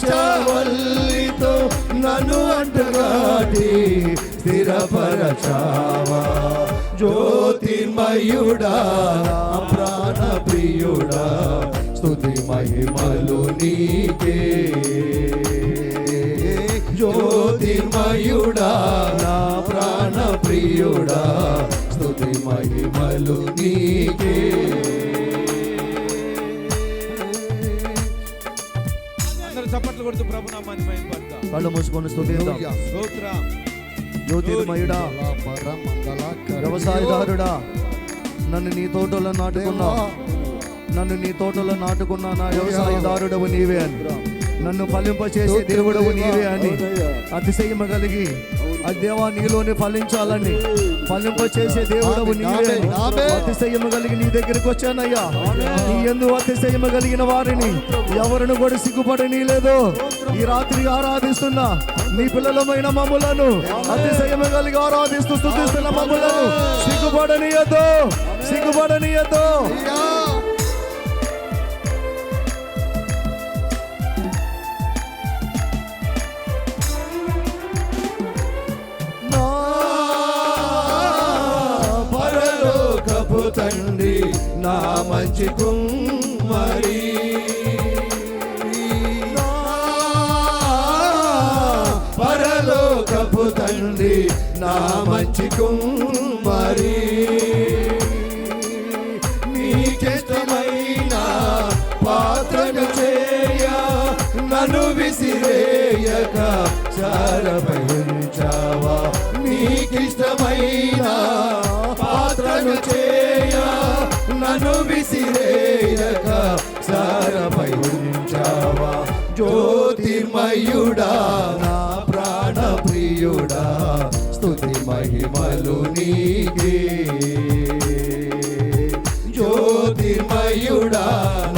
ద్రాక్షవల్లితో నన్ను అంటుగాటి స్థిరపరచావా? జ్యోతిర్మయుడా ప్రాణ ప్రియుడా స్థుతి మహిమలు నీకే. జ్యోతిర్మయుడా నా ప్రాణ ప్రియుడా స్థుతి మహిమలు నీకే. కొడుతూ ప్రభు నామాన్ని మహిమపడతాం కళ్ళు మూసుకొని స్తుతిద్దాం. స్తోత్రం. జ్యోతిర్మయుడా వ్యవసాయదారుడా నన్ను నీ తోటలో నాటుకున్నా నన్ను నీ తోటలో నాటుకున్నా నా వ్యవసాయదారుడవు నీవే అని. నన్ను ఫలింపచేసే దేవుడవు నీవే అని అతిశయమ కలిగి ఆ దేవా నీలోనే ఫలించాలని ఫలింపచేసే దేవుడవు నీవే. అని అతిశయమ కలిగి నీ దగ్గరికి వచ్చానయ్యా. నీ ఎందు అతిశయమ కలిగిన వారిని ఎవరిని కూడా సిగ్గుపడని లేదు. ఈ రాత్రి ఆరాధిస్తున్నా నీ పిల్లలమైన మమ్ములను అతిశయమ కలిగి ఆరాధిస్తూ స్థుతిస్తున్న మమ్ములను సిగ్గుపడనీయద్దు. సిగ్గుపడనీయద్దు. నా మంచి కుమ్మరి. పరలోకపు తండ్రి నా మంచి కుమ్మరి. నీకిష్టమైన పాత్రను చేయ నన్ను విసిరేయక చారపై ఉంచావా నీకిష్టమైన చేయక సారమై ఉంచావా జ్యోతిర్మయుడా నా ప్రాణ ప్రియుడా స్థుతి మహిమలు నీకే. జ్యోతిర్మయుడా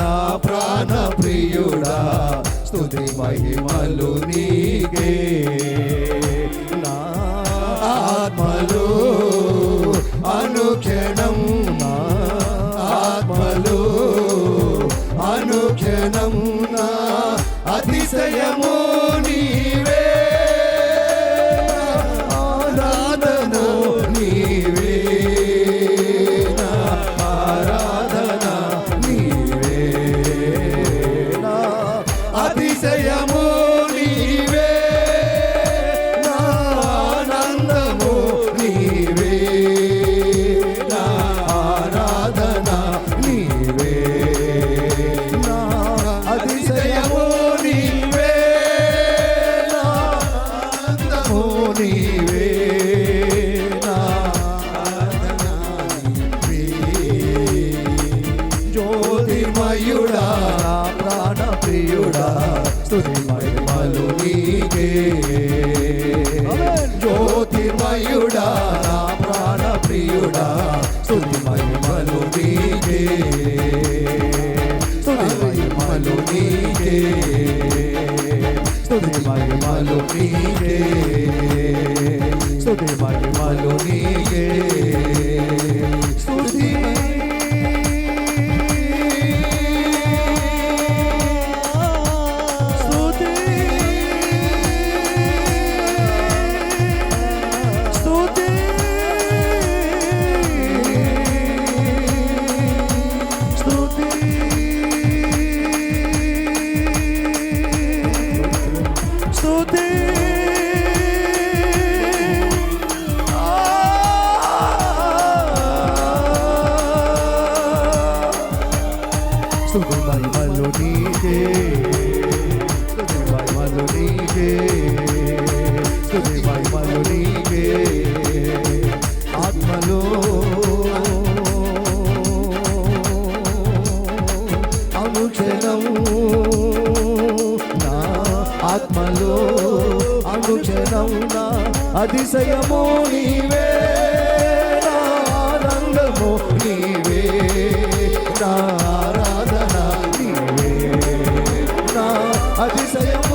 నా ప్రాణ ప్రియుడా స్థుతి మహిమలు నీకే. అనుక్షణం నా ఆత్మలో అనుక్షణం నా అతిశయము నీవే. నా ఆనందము నీవే. నా ఆరాధన నీవే. నా అతిశయము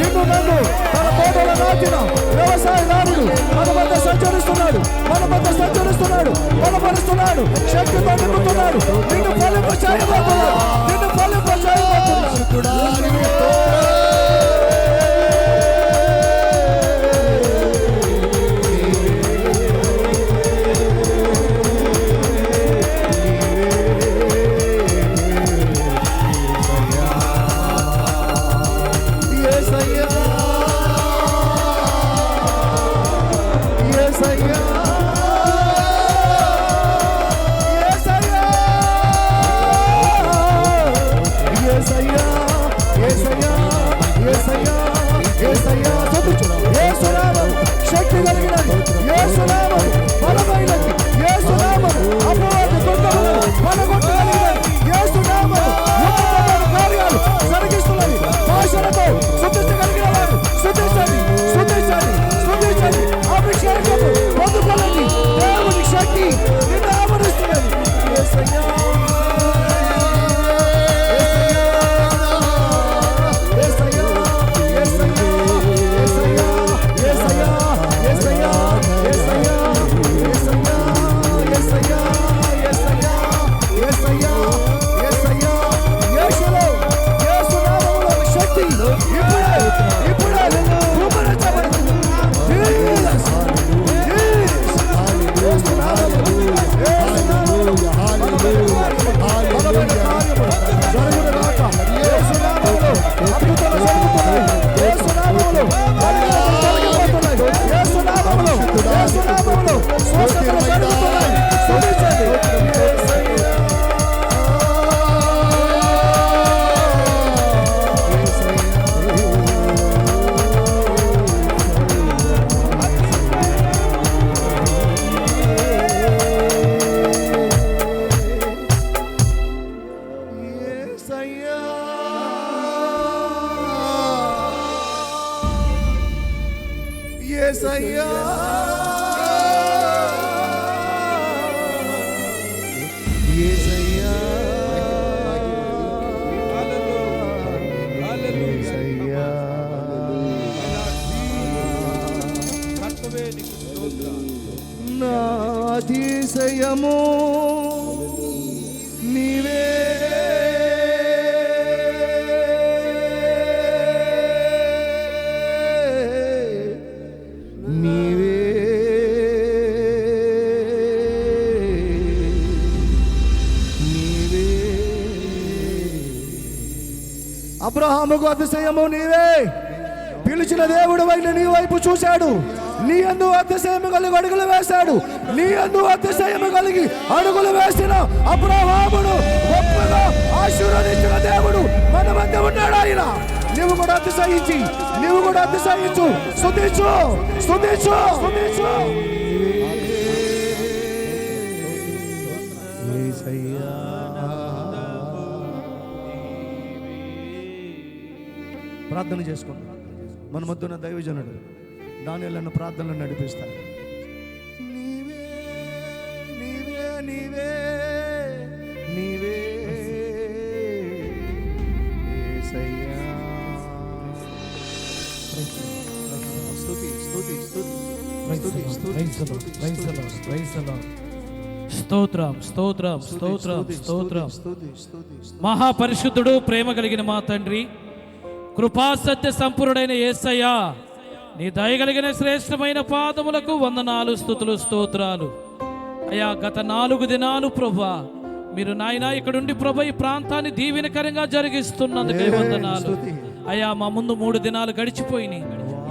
నిన్ను నన్ను తన తోటలో నాటిన వ్యవసాయ వ్యవసాయదారుడు మన మధ్య సంచరిస్తున్నాడు మన మధ్య సంచరిస్తున్నాడు బలపరుస్తున్నాడు. శక్తితో నింపుతున్నాడు అతిశయము నీవే నీవే అబ్రహాముకు అతిశయము నీవే. పిలిచిన దేవుడు వైన నీ వైపు చూశాడు. నీ అందు అతిశయము కలిగి అడుగులు వేశాడు. నీ అందు అతిశయము కలిగి అడుగులు వేసిన అబ్రహాముడు గొప్పగా ఆశీర్వదించిన దేవుడు మన మధ్య ఉన్నాడు ఆయన. నువ్వు కూడా అతిశయించి నువ్వు కూడా అతిశయించు. స్థుతించు స్థుతించు స్థుతించు ప్రార్థన చేసుకోండి మన మధ్యన దైవజనుడు దానిలను ప్రార్థనలు నడిపిస్తాను నీవే నీవే స్తోత్రం స్తోత్రం స్తోత్రం స్తోత్రం. మహాపరిశుద్ధుడు ప్రేమ కలిగిన మా తండ్రి. కృపాసత్య సంపూర్ణుడైన ఏసయ్యా. నీ దయగలిగిన శ్రేష్టమైన పాదములకు వందనాలు స్థుతులు స్తోత్రాలు అయా గత నాలుగు దినాలు ప్రభా మీరు నాయన ఇక్కడుండి ప్రభా ఈ ప్రాంతాన్ని దీవెనకరంగా జరిగిస్తున్నందుకే. వందనాలు. అయ్యా మా ముందు మూడు దినాలు గడిచిపోయినాయి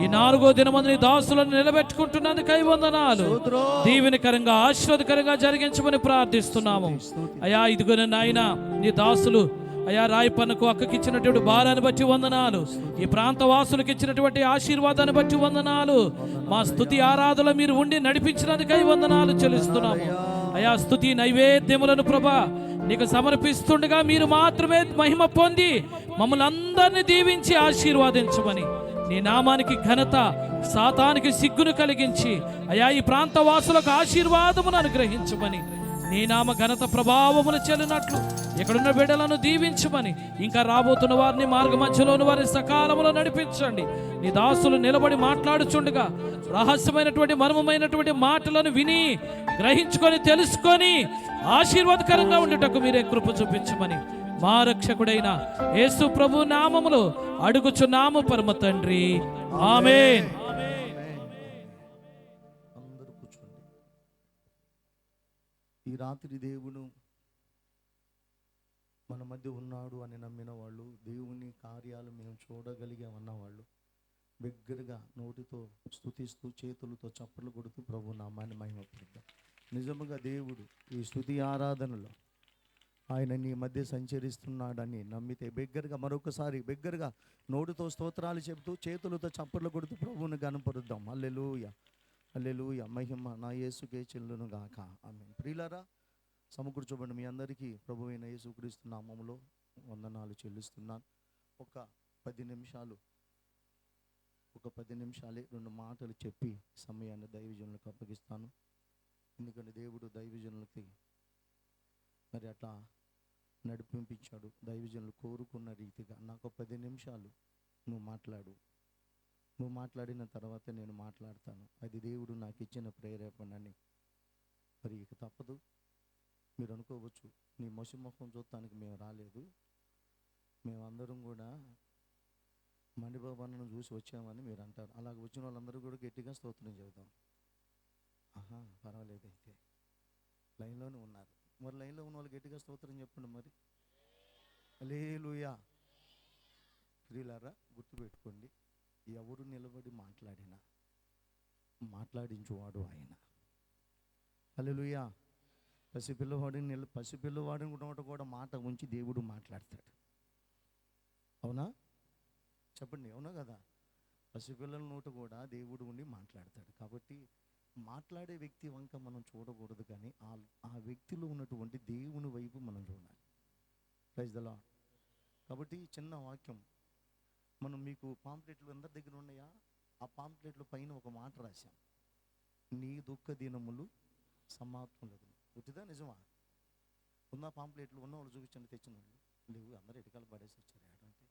ఈ నాలుగో దినమందు నీ దాసులను నిలబెట్టుకుంటున్నందుకై వందనాలు. దీవెనకరంగా ఆశీర్వదకరంగా జరిగించమని ప్రార్థిస్తున్నాము. అయా ఇదిగో నాయన నీ దాసులు అయా రాయపన్నకు అక్కకి ఇచ్చినటువంటి భారాన్ని బట్టి వందనాలు. ఈ ప్రాంత వాసులకు ఇచ్చినటువంటి ఆశీర్వాదాన్ని బట్టి వందనాలు. మా స్థుతి ఆరాధన మీరు ఉండి నడిపించినందుకై వందనాలు చెల్లిస్తున్నాము. అయా స్థుతి నైవేద్యములను ప్రభా నీకు సమర్పిస్తుండగా మీరు మాత్రమే మహిమ పొంది మమ్మల్ని అందరినీ దీవించి ఆశీర్వాదించమని నీ నామానికి ఘనత సాతానికి సిగ్గును కలిగించి అయా ఈ ప్రాంత వాసులకు ఆశీర్వాదమును అనుగ్రహించమని నీ నామ ఘనత ప్రభావములు చెల్లినట్లు. ఇక్కడున్న బిడ్డలను దీవించమని ఇంకా రాబోతున్న వారిని మార్గ మధ్యలోని వారిని సకాలంలో నడిపించండి. నీ దాసులు నిలబడి మాట్లాడుచుండగా రహస్యమైనటువంటి మర్మమైనటువంటి మాటలను విని గ్రహించుకొని తెలుసుకొని ఆశీర్వాదకరంగా ఉండేటకు మీరే కృప చూపించమని మా రక్షకుడైన యేసు ప్రభు నామములు అడుగుచున్నాము పరమ తండ్రి. ఆమెన్. ఈ రాత్రి దేవుడు మన మధ్య ఉన్నాడు అని నమ్మిన వాళ్ళు దేవుని కార్యాలు మేము చూడగలిగామన్న వాళ్ళు బిగ్గరగా నోటితో స్తుతిస్తూ చేతులతో చప్పట్లు కొడుతూ ప్రభు నామాన్ని మహిమపడతాం నిజముగా దేవుడు ఈ స్థుతి ఆరాధనలో ఆయన నీ మధ్య సంచరిస్తున్నాడని నమ్మితే బిగ్గరగా మరొకసారి బిగ్గరగా నోటితో స్తోత్రాలు చెబుతూ చేతులతో చప్పట్లు కొడుతూ ప్రభువుని గనపరుద్దాం. అల్లెలూయ అల్లెలూయ మహిమ నా యేసుకే చెల్లును గాక ఆమె ప్రియులారా సమకూర్చోబడి మీ అందరికీ ప్రభు అయిన యేసుక్రీస్తు నామములో వందనాలు చెల్లిస్తున్నాను. ఒక పది నిమిషాలు ఒక పది నిమిషాలే రెండు మాటలు చెప్పి సమయాన్ని దైవజనులకు అప్పగిస్తాను. ఎందుకంటే దేవుడు దైవజనులకి మరి అట్లా నడిపింపించాడు దైవజనులు కోరుకున్న రీతిగా. నాకు ఒక పది నిమిషాలు నువ్వు మాట్లాడు. నువ్వు మాట్లాడిన తర్వాత నేను మాట్లాడతాను. అది దేవుడు నాకు ఇచ్చిన ప్రేరేపణని. మరి ఇక తప్పదు. మీరు అనుకోవచ్చు నీ మొసి ముఖం చూడటానికి మేము రాలేదు. మేమందరం కూడా మణిబాబాను చూసి వచ్చామని మీరు అంటారు. అలాగ వచ్చిన వాళ్ళందరూ కూడా గట్టిగా స్తోత్రం చెబుతాం ఆహా పర్వాలేదు అయితే. లైన్లోనే ఉన్నారు. మరి లైన్లో ఉన్న వాళ్ళు గట్టిగా స్తోత్రం చెప్పండి మరి. లేలుయా ప్రియులారా గుర్తుపెట్టుకోండి. ఎవరు నిలబడి మాట్లాడినా మాట్లాడించువాడు ఆయన. హల్లెలూయా. పసిపిల్లవాడిని నిల పసిపిల్లవాడిని కూడా కూడా మాట ఉంచి దేవుడు మాట్లాడతాడు. అవునా? చెప్పండి అవునా కదా? పసిపిల్లల నోట కూడా దేవుడు ఉండి మాట్లాడతాడు. కాబట్టి మాట్లాడే వ్యక్తి వంక మనం చూడకూడదు కానీ ఆ ఆ వ్యక్తిలో ఉన్నటువంటి దేవుని వైపు మనం చూడాలి. ప్రైజ్ ద లాడ్ కాబట్టి చిన్న వాక్యం మనం మీకు పాంప్లెట్లు అందరి దగ్గర ఉన్నాయా? ఆ పాంప్లెట్ల పైన ఒక మాట రాశాం. నీ దుఃఖ దినములు సమాప్తములకు ఉట్టిదా నిజమా? ఉన్న పాంప్లెట్లు ఉన్న వాళ్ళు చూపించండి తెచ్చిన వాళ్ళు లేవు అందరూ ఎటుకాలు పడేసి వచ్చారు ఏడంటే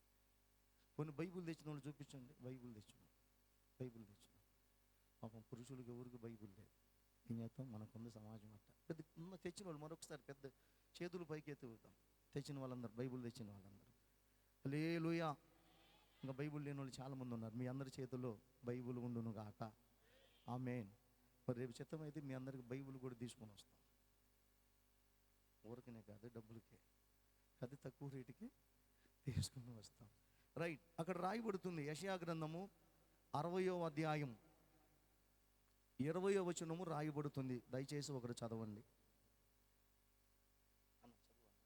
కొన్ని బైబుల్ తెచ్చిన వాళ్ళు చూపించండి బైబుల్ తెచ్చున్నాం. బైబుల్ తెచ్చున్నాం. పాపం పురుషులకు ఎవరికి బైబుల్ లేదు. ఏం చేస్తాం? మనకుంది సమాజం అట్ట. పెద్ద ఉన్న తెచ్చిన వాళ్ళు మరొకసారి పెద్ద చేతులు పైకి ఎత్తుతాం తెచ్చిన వాళ్ళందరూ బైబుల్ తెచ్చిన వాళ్ళందరూ. లేలుయా ఇంకా బైబుల్ లేని వాళ్ళు చాలామంది ఉన్నారు. మీ అందరి చేతుల్లో బైబుల్ ఉండును గాక. మెయిన్ మరి రేపు చిత్తం అయితే మీ అందరికి బైబుల్ కూడా తీసుకొని వస్తాం. ఊరికనే కాదు డబ్బులకే. అది తక్కువ రేటుకి తీసుకుని వస్తాం. రైట్. అక్కడ రాయబడుతుంది యశయా గ్రంథము అరవయో అధ్యాయం ఇరవయో వచనము రాయబడుతుంది. దయచేసి ఒకరు చదవండి అన్న, చదువు అన్న.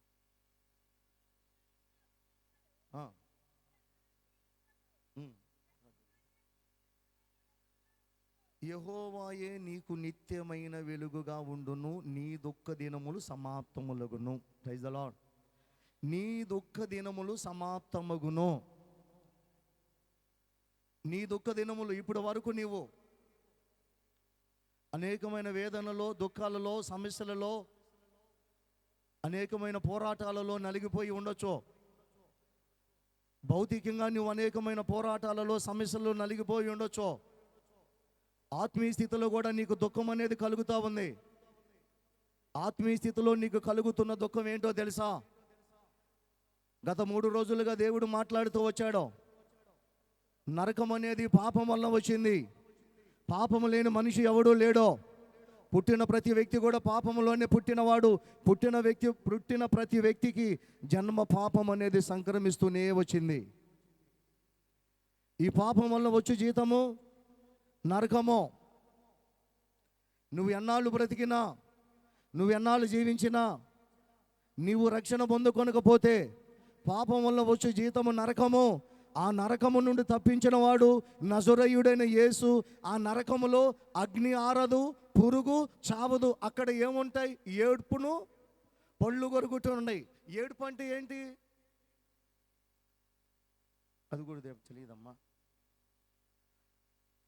ఆ. ఉమ్. యహోవాయే నీకు నిత్యమైన వెలుగుగా ఉండును నీ దుఃఖ దినములు సమాప్తములగును. ప్రైజ్ లార్డ్ నీ దుఃఖ దినములు సమాప్తమగును. నీ దుఃఖ దినములు ఇప్పటి వరకు నీవు అనేకమైన వేదనలో దుఃఖాలలో సమస్యలలో అనేకమైన పోరాటాలలో నలిగిపోయి ఉండొచ్చు. భౌతికంగా నువ్వు అనేకమైన పోరాటాలలో సమస్యల్లో నలిగిపోయి ఉండొచ్చు. ఆత్మీయ స్థితిలో కూడా నీకు దుఃఖం అనేది కలుగుతూ ఉంది. ఆత్మీయ స్థితిలో నీకు కలుగుతున్న దుఃఖం ఏంటో తెలుసా? గత మూడు రోజులుగా దేవుడు మాట్లాడుతూ వచ్చాడు. నరకం అనేది పాపం వల్ల వచ్చింది. పాపము లేని మనిషి ఎవడూ లేడో. పుట్టిన ప్రతి వ్యక్తి కూడా పాపములోనే పుట్టినవాడు. పుట్టిన వ్యక్తి పుట్టిన ప్రతి వ్యక్తికి జన్మ పాపం అనేది సంక్రమిస్తూనే వచ్చింది. ఈ పాపం వల్ల వచ్చే జీతము నరకము. నువ్వు ఎన్నాళ్ళు బ్రతికినా నువ్వు ఎన్నాళ్ళు జీవించినా నీవు రక్షణ పొందుకొనకపోతే పాపం వల్ల వచ్చే జీతము నరకము. ఆ నరకము నుండి తప్పించిన వాడు నజురయుడైన యేసు. ఆ నరకములో అగ్ని ఆరదు పురుగు చావదు. అక్కడ ఏముంటాయి? ఏడుపును పళ్ళు కొరుకుతూ ఉన్నాయి. ఏడుపు అంటే ఏంటి? అది కూడా తెలియదమ్మా.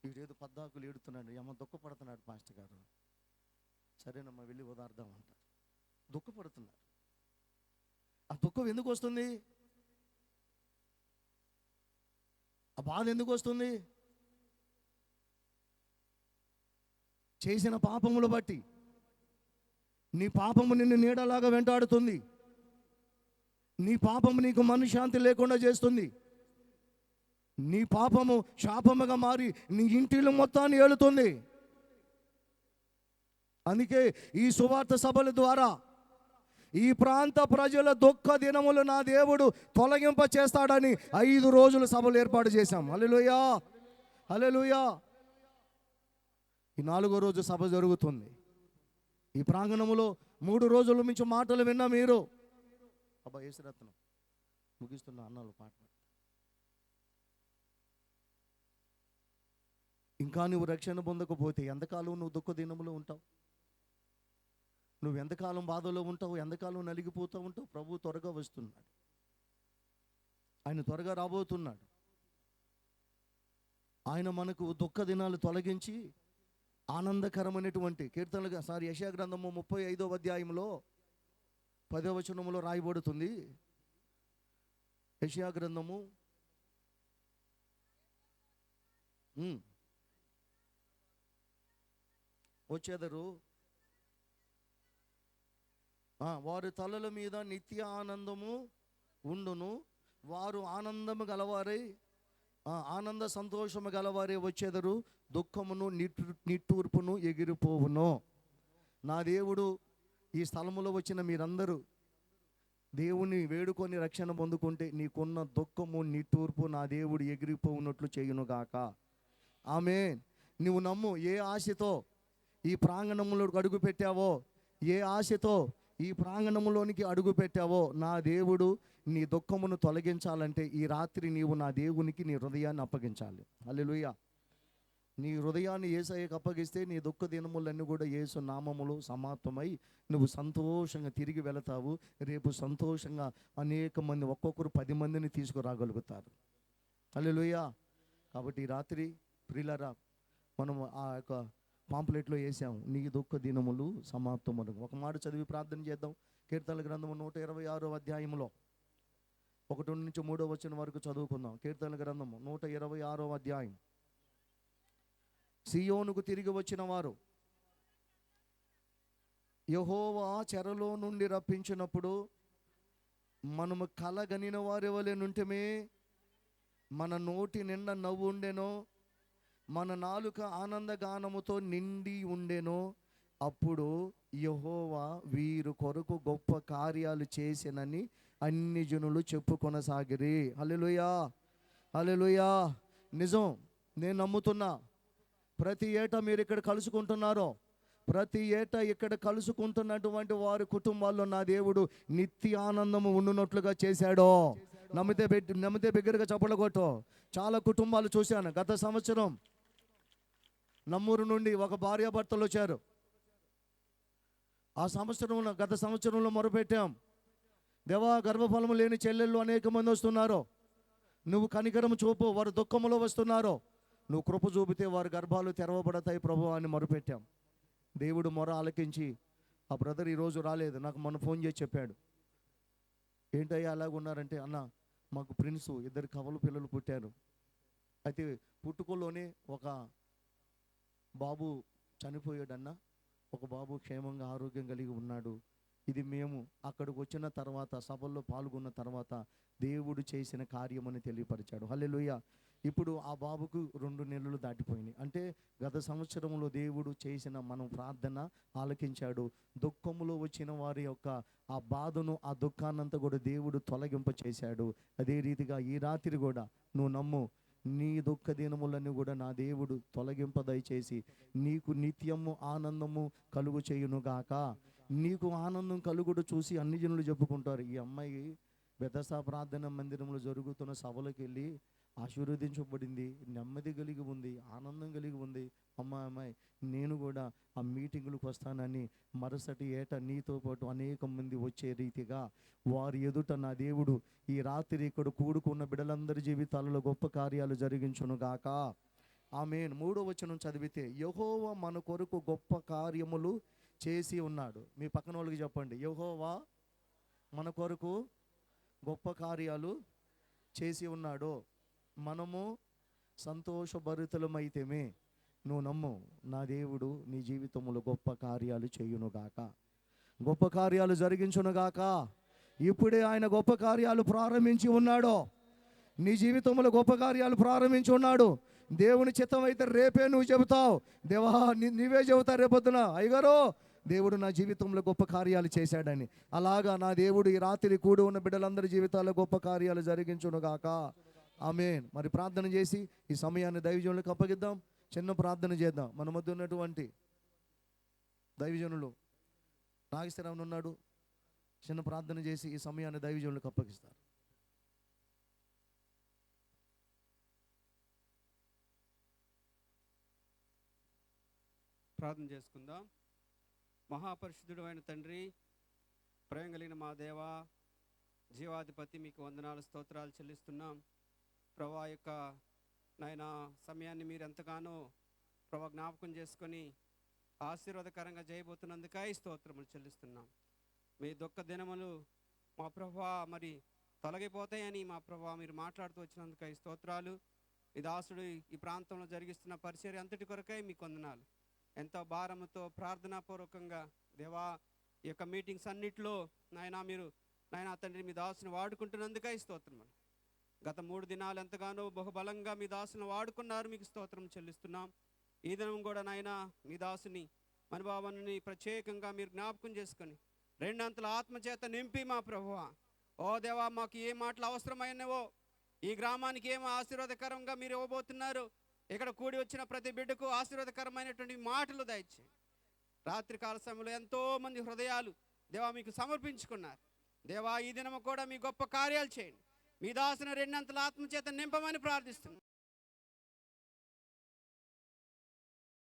వీడేదో పద్దాకులు ఏడుతున్నాడు ఏమో దుఃఖపడుతున్నాడు మాస్టర్ గారు. సరేనమ్మా వెళ్ళి ఓదార్దాం అంటారు. దుఃఖపడుతున్నారు. ఆ దుఃఖం ఎందుకు వస్తుంది? ఆ బాధ ఎందుకు వస్తుంది? చేసిన పాపములు బట్టి. నీ పాపము నిన్ను నీడలాగా వెంటాడుతుంది. నీ పాపము నీకు మనశ్శాంతి లేకుండా చేస్తుంది. నీ పాపము శాపముగా మారి నీ ఇంటిలో మొత్తాన్ని ఏలుతుంది. అందుకే ఈ సువార్త సభల ద్వారా ఈ ప్రాంత ప్రజల దుఃఖ దినములు నా దేవుడు తొలగింప చేస్తాడని ఐదు రోజులు సభలు ఏర్పాటు చేశాం. హల్లెలూయా! హల్లెలూయా! ఈ నాలుగో రోజు సభ జరుగుతుంది. ఈ ప్రాంగణములో మూడు రోజుల నుంచి మాటలు విన్నా మీరు. అబ్బా యేసురత్నం ముగిస్తున్న అన్నాలు పాట ఇంకా నువ్వు రక్షణ పొందకపోతే ఎంతకాలం నువ్వు దుఃఖ దినములో ఉంటావు? నువ్వు ఎంతకాలం బాధలో ఉంటావు? ఎంతకాలం నలిగిపోతూ ఉంటావు? ప్రభు త్వరగా వస్తున్నాడు. ఆయన త్వరగా రాబోతున్నాడు. ఆయన మనకు దుఃఖ దినాలు తొలగించి ఆనందకరమైనటువంటి కీర్తనలుగా సార్ యశా గ్రంథము ముప్పై ఐదవ అధ్యాయంలో పదోవచనములో రాయబడుతుంది. యశా గ్రంథము వచ్చేదరు. వారి తలల మీద నిత్య ఆనందము ఉండును. వారు ఆనందము గలవారై ఆనంద సంతోషము గలవారే వచ్చేదరు. దుఃఖమును నిట్టు నిట్టూర్పును ఎగిరిపోవును. నా దేవుడు ఈ స్థలములో వచ్చిన మీరందరూ దేవుని వేడుకొని రక్షణ పొందుకుంటే నీకున్న దుఃఖము నిట్టూర్పు నా దేవుడు ఎగిరిపోవునట్లు చేయునుగాక. ఆమె నువ్వు నమ్ము ఏ ఆశతో ఈ ప్రాంగణంలో అడుగు పెట్టావో? ఏ ఆశతో ఈ ప్రాంగణంలోనికి అడుగు పెట్టావో? నా దేవుడు నీ దుఃఖమును తొలగించాలంటే ఈ రాత్రి నీవు నా దేవునికి నీ హృదయాన్ని అప్పగించాలి. హల్లెలూయా. నీ హృదయాన్ని ఏసయ్యకు అప్పగిస్తే నీ దుఃఖ దినములన్నీ కూడా ఏసు నామములు సమాప్తమై నువ్వు సంతోషంగా తిరిగి వెళతావు. రేపు సంతోషంగా అనేక మంది ఒక్కొక్కరు పది మందిని తీసుకురాగలుగుతారు. హల్లెలూయా. కాబట్టి ఈ రాత్రి ప్రిలరా మనం ఆ యొక్క పాంప్లెట్లో వేసాం నీ దుఃఖ దినములు సమాప్తములు ఒక మాట చదివి ప్రార్థన చేద్దాం. కీర్తన గ్రంథము నూట ఇరవై ఆరో అధ్యాయంలో ఒకటి నుంచి మూడో వచ్చిన వరకు చదువుకుందాం. కీర్తన గ్రంథము నూట ఇరవై ఆరో అధ్యాయం. సియోనుకు తిరిగి వచ్చిన వారు యహోవా చెరలో నుండి రప్పించినప్పుడు మనము కలగనిన వారి వలె నుంటమే మన నోటి నిండా నవ్వు ఉండెనో మన నాలుక ఆనందగానముతో నిండి ఉండెనో అప్పుడు యహోవా వీరు కొరకు గొప్ప కార్యాలు చేసినని అన్ని జనులు చెప్పుకొనసాగిరి. హల్లెలూయా! హల్లెలూయా! నిజం నేను నమ్ముతున్నా. ప్రతి ఏటా మీరు ఇక్కడ కలుసుకుంటున్నారో ప్రతి ఏటా ఇక్కడ కలుసుకుంటున్నటువంటి వారి కుటుంబాల్లో నా దేవుడు నిత్య ఆనందము ఉండునట్లుగా చేశాడో. నమ్మితే నమ్మితే బిగ్గరగా చప్పలగొట్టో చాలా కుటుంబాలు చూశాను గత సంవత్సరం. నమ్మూరు నుండి ఒక భార్యాభర్తలు వచ్చారు. ఆ సంవత్సరంలో గత సంవత్సరంలో మొరపెట్టాం. దేవా గర్భఫలము లేని చెల్లెళ్ళు అనేక మంది వస్తున్నారు. నువ్వు కనికరము చూపు వారు దుఃఖములో వస్తున్నారు. నువ్వు కృప చూపితే వారి గర్భాలు తెరవబడతాయి ప్రభు అని మొరపెట్టాం. దేవుడు మొర ఆలకించి ఆ బ్రదర్ ఈరోజు రాలేదు నాకు మొన్న ఫోన్ చేసి చెప్పాడు. ఏంటయ్యా అలాగ ఉన్నారంటే అన్న మాకు ప్రిన్స్ ఇద్దరు కవలు పిల్లలు పుట్టారు. అయితే పుట్టుకలోనే ఒక బాబు చనిపోయాడన్నా ఒక బాబు క్షేమంగా ఆరోగ్యం కలిగి ఉన్నాడు. ఇది మేము అక్కడికి వచ్చిన తర్వాత సభల్లో పాల్గొన్న తర్వాత దేవుడు చేసిన కార్యమని తెలియపరిచాడు. హల్లెలుయ్య ఇప్పుడు ఆ బాబుకు రెండు నెలలు దాటిపోయినాయి. అంటే గత సంవత్సరంలో దేవుడు చేసిన మనం ప్రార్థన ఆలకించాడు. దుఃఖములో వచ్చిన వారి యొక్క ఆ బాధను ఆ దుఃఖాన్నంతా కూడా దేవుడు తొలగింప చేశాడు అదే రీతిగా ఈ రాత్రి కూడా నువ్వు నమ్ము నీ దుఃఖ దినములన్నీ కూడా నా దేవుడు తొలగింప దయచేసి నీకు నిత్యము ఆనందము కలుగు చేయునుగాక. నీకు ఆనందం కలుగుడు చూసి అన్ని జనులు చెప్పుకుంటారు ఈ అమ్మాయి బెదసా ప్రార్థన మందిరంలో జరుగుతున్న సభలకు వెళ్ళి ఆశీర్వదించబడింది నెమ్మది కలిగి ఉంది ఆనందం కలిగి ఉంది అమ్మాయి అమ్మాయి నేను కూడా ఆ మీటింగులకు వస్తానని మరుసటి ఏట నీతో పాటు అనేక మంది వచ్చే రీతిగా వారి ఎదుట నా దేవుడు ఈ రాత్రి ఇక్కడ కూడుకున్న బిడలందరి జీవితాలలో గొప్ప కార్యాలు జరిగించునుగాక ఆమె మూడో వచనం చదివితే యహోవా మన కొరకు గొప్ప కార్యములు చేసి ఉన్నాడు. మీ పక్కన వాళ్ళకి చెప్పండి యహోవా మన కొరకు గొప్ప కార్యాలు చేసి ఉన్నాడు. మనము సంతోషభరితులమైతేమే. నువ్వు నమ్ము నా దేవుడు నీ జీవితంలో గొప్ప కార్యాలు చేయునుగాక. గొప్ప కార్యాలు జరిగించునుగాక. ఇప్పుడే ఆయన గొప్ప కార్యాలు ప్రారంభించి ఉన్నాడో. నీ జీవితంలో గొప్ప కార్యాలు ప్రారంభించి ఉన్నాడు. దేవుని చిత్తం అయితే రేపే నువ్వు చెబుతావు. దేవా నీ- నీవే చెబుతావు రేపొద్దున. అయ్యగారు దేవుడు నా జీవితంలో గొప్ప కార్యాలు చేశాడని. అలాగా నా దేవుడు ఈ రాత్రి కూడి ఉన్న బిడ్డలందరి జీవితాల్లో గొప్ప కార్యాలు జరిగించునుగాక. ఆమె మరి ప్రార్థన చేసి ఈ సమయాన్ని దైవజనులకు అప్పగిద్దాం. చిన్న ప్రార్థన చేద్దాం. మన మధ్య ఉన్నటువంటి దైవజనులు నాగేశ్వరరావు ఉన్నాడు. చిన్న ప్రార్థన చేసి ఈ సమయాన్ని దైవజనులకు అప్పగిస్తారు. ప్రార్థన చేసుకుందాం. మహాపరిశుద్ధుడు అయిన తండ్రి ప్రేమ కలిగిన మా దేవ జీవాధిపతి మీకు వందనాలు స్తోత్రాలు చెల్లిస్తున్నాం. ప్రభా యొక్క నాయన సమయాన్ని మీరు ఎంతగానో ప్రభా జ్ఞాపకం చేసుకొని ఆశీర్వాదకరంగా చేయబోతున్నందుకై స్తోత్రములు చెల్లిస్తున్నాం. మీ దుఃఖ దినములు మా ప్రభా మరి తొలగిపోతాయని మా ప్రభా మీరు మాట్లాడుతూ వచ్చినందుకై స్తోత్రాలు. ఈ దాసుడు ఈ ప్రాంతంలో జరిగిస్తున్న పరిచయం అంతటి కొరకై మీ కొందనాలు ఎంతో భారముతో ప్రార్థనాపూర్వకంగా దేవా ఈ యొక్క మీటింగ్స్ అన్నిటిలో నాయన మీరు నాయన తండ్రి మీ దాసుని వాడుకుంటున్నందుకై స్తోత్రములు. గత మూడు దినాలు ఎంతగానో బహుబలంగా మీ దాసుని వాడుకున్నారు మీకు స్తోత్రం చెల్లిస్తున్నాం. ఈ దినం కూడా నాయన మీ దాసుని మనుభావాన్ని ప్రత్యేకంగా మీరు జ్ఞాపకం చేసుకొని రెండంతల ఆత్మచేత నింపి మా ప్రభువ. ఓ దేవా మాకు ఏ మాటలు అవసరమైనవో ఈ గ్రామానికి ఏమో ఆశీర్వాదకరంగా మీరు ఇవ్వబోతున్నారు ఇక్కడ కూడి వచ్చిన ప్రతి బిడ్డకు ఆశీర్వాదకరమైనటువంటి మాటలు దయచేయండి రాత్రి కాల సమయంలో ఎంతో మంది హృదయాలు దేవా మీకు సమర్పించుకున్నారు. దేవా ఈ దినము కూడా మీ గొప్ప కార్యాలు చేయండి. మీ దాసిన రెండంతల ఆత్మచేత నింపమని ప్రార్థిస్తున్నాం.